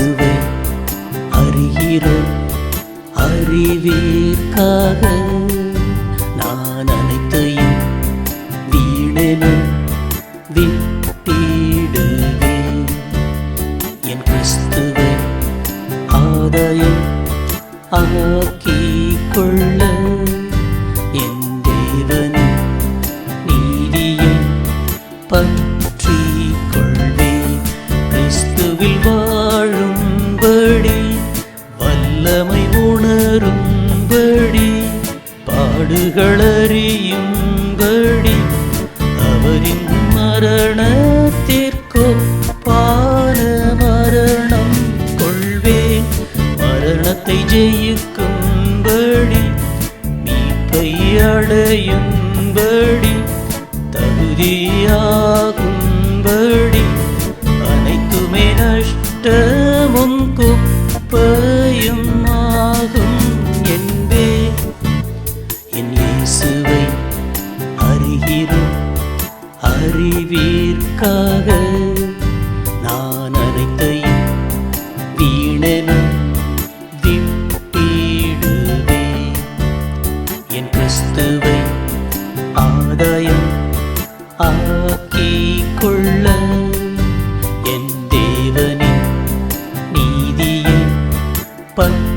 அதுவே அறிகிற அறிவிற்காக. நான் அனைத்தையும் வீடெனும் விட்டிடுவேன். என் கிறிஸ்துவை ஆதாயம் ஆ அறியும்படி பாடுகளறியும்படி அவரின் மரணத்திற்கொப்பான மரணம் கொள்வேன். மரணத்தை ஜெயிக்கும்படி மீட்பை அடையும்படி தகுதியாகும்படி. அனைத்துமே நஷ்டமும் குப்பையும் அறிவீர்க்காக நான் அனைத்தையும் வீணென விட்டிடுவேன் என் கிறிஸ்துவை ஆதாயம் ஆக்கிக் கொள்ள என் தேவனின் நீதியை பற்றி